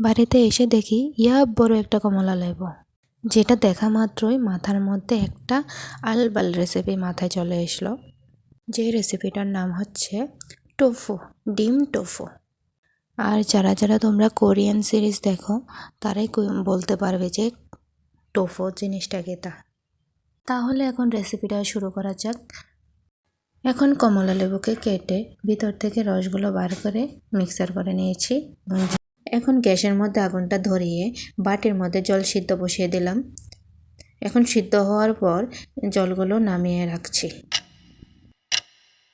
বাড়িতে এসে দেখি, ইয়া বড় একটা কমলা লেবু। যেটা দেখা মাত্রই মাথার মধ্যে একটা আলবাল রেসিপি মাথায় চলে এসলো। যে রেসিপিটার নাম হচ্ছে টোফু, ডিম টোফু। আর যারা যারা তোমরা কোরিয়ান সিরিজ দেখো, তারাই বলতে পারবে যে টোফু জিনিসটা তা। তাহলে এখন রেসিপিটা শুরু করা যাক। এখন কমলা লেবুকে কেটে ভিতর থেকে রসগুলো বার করে মিক্সার করে নিয়েছি। এখন গ্যাসের মধ্যে আগুনটা ধরিয়ে বাটির মধ্যে জল সিদ্ধ বসিয়ে দিলাম। এখন সিদ্ধ হওয়ার পর জলগুলো নামিয়ে রাখছি।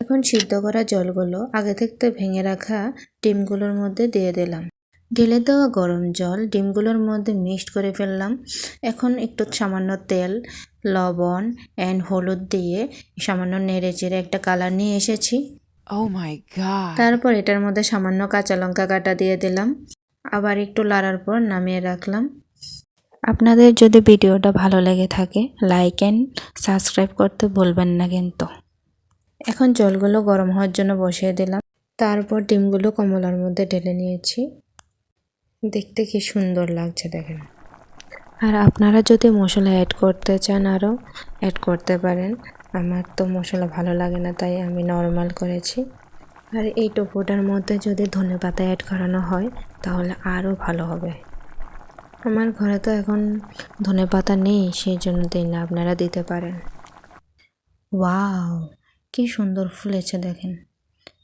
এখন সিদ্ধ করা জলগুলো আগে থেকে ভেঙে রাখা ডিমগুলোর মধ্যে দিয়ে দিলাম। ঢেলে দেওয়া গরম জল ডিমগুলোর মধ্যে মিক্সড করে ফেললাম। এখন একটু সামান্য তেল লবণ অ্যান্ড হলুদ দিয়ে সামান্য নেড়ে চেড়ে একটা কালার নিয়ে এসেছি। Oh. তারপর এটার মধ্যে সামান্য কাঁচা লঙ্কা কাটা দিয়ে দিলাম। আবার একটু লাড়ার পর নামিয়ে রাখলাম। আপনাদের যদি ভিডিওটা ভালো লেগে থাকে লাইক অ্যান্ড সাবস্ক্রাইব করতে ভুলবেন না কিন্তু। এখন জলগুলো গরম হওয়ার জন্য বসিয়ে দিলাম। তারপর ডিমগুলো কমলার মধ্যে ঢেলে নিয়েছি। দেখতে কি সুন্দর লাগছে দেখেন। আর আপনারা যদি মশলা অ্যাড করতে চান আরও অ্যাড করতে পারেন। আমার তো মশলা ভালো লাগে না, তাই আমি নর্মাল করেছি। আর এই টোপোটার মধ্যে যদি ধনে পাতা অ্যাড করানো হয়, তাহলে আরও ভালো হবে। আমার ঘরে তো এখন ধনে পাতা নেই সেই জন্য দিই না আপনারা দিতে পারেন। ওয়াও, কি সুন্দর ফুলেছে দেখেন।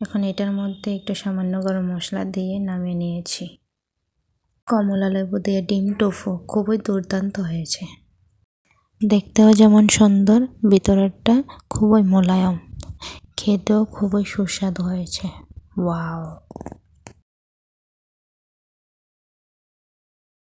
এখন এটার মধ্যে একটু সামান্য গরম মশলা দিয়ে নামিয়ে নিয়েছি। কমলা লেবু দিয়ে ডিম টোফু, খুবই দুর্দান্ত হয়েছে। দেখতেও যেমন সুন্দর, ভিতরেরটা খুবই মোলায়ম। খেতেও খুবই সুস্বাদু হয়েছে। ওয়াও।